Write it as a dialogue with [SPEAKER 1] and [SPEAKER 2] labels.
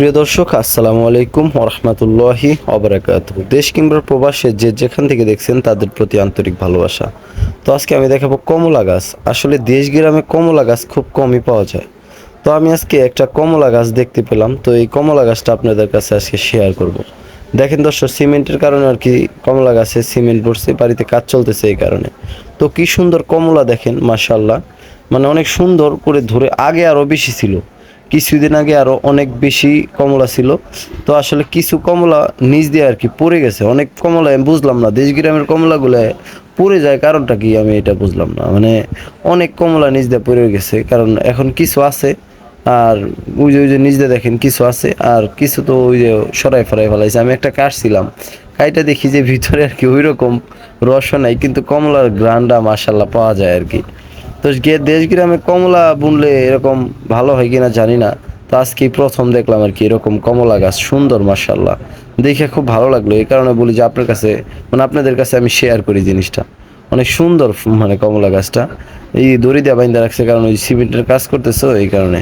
[SPEAKER 1] প্রিয় দর্শক, আসসালামু আলাইকুম ওরহমতুল্লাহি অবরাকাত দেশ কিংবা প্রবাসে যে যেখান থেকে দেখছেন তাদের প্রতি আন্তরিক ভালোবাসা। তো আজকে আমি দেখাবো কমলা গাছ। আসলে দেশ গ্রামে কমলা গাছ খুব কমই পাওয়া যায়। তো আমি আজকে একটা কমলা গাছ দেখতে পেলাম। তো এই কমলা গাছটা আপনাদের কাছে আজকে শেয়ার করব। দেখেন দর্শক, সিমেন্টের কারণে আর কি কমলা গাছে সিমেন্ট পড়ছে, বাড়িতে কাজ চলতেছে এই কারণে। তো কি সুন্দর কমলা দেখেন মাশাল্লাহ মানে অনেক সুন্দর করে ধরে আগে আরও বেশি ছিল। কিছুদিন আগে আরও অনেক বেশি কমলা ছিল। তো আসলে কিছু কমলা নিচ দিয়ে আর কি পড়ে গেছে। অনেক কমলা আমি বুঝলাম না। দেশ গ্রামের কমলাগুলো পড়ে যায় কারণটা কি আমি এটা বুঝলাম না। মানে অনেক কমলা নিচ দিয়ে পড়ে গেছে। কারণ এখন কিছু আছে, আর ওই যে ওই যে নিচ দিয়ে দেখেন কিছু আছে, আর কিছু তো ওই যে সরাই ফরাই ফেলাইছে। আমি একটা কাটছিলাম কাইটা দেখি যে ভিতরে আর কি ওই রকম রস নাই, কিন্তু কমলার গ্রান্ডা মাসাল্লাহ পাওয়া যায় আর কি। তো দেশ গ্রামে কমলা বুনলে এরকম ভালো হয় কিনা জানি না। তো আজকে প্রথম দেখলাম আর কি এরকম কমলা গাছ, সুন্দর মার্শাল্লাহ দেখে খুব ভালো লাগল। এই কারণে বলি যে আপনার কাছে মানে আপনাদের কাছে আমি শেয়ার করি জিনিসটা। অনেক সুন্দর মানে কমলা গাছটা। এই দড়ি দিয়ে বাইন্দা রাখছে কারণ ওই সিমেন্টের কাজ করতেছে এই কারণে।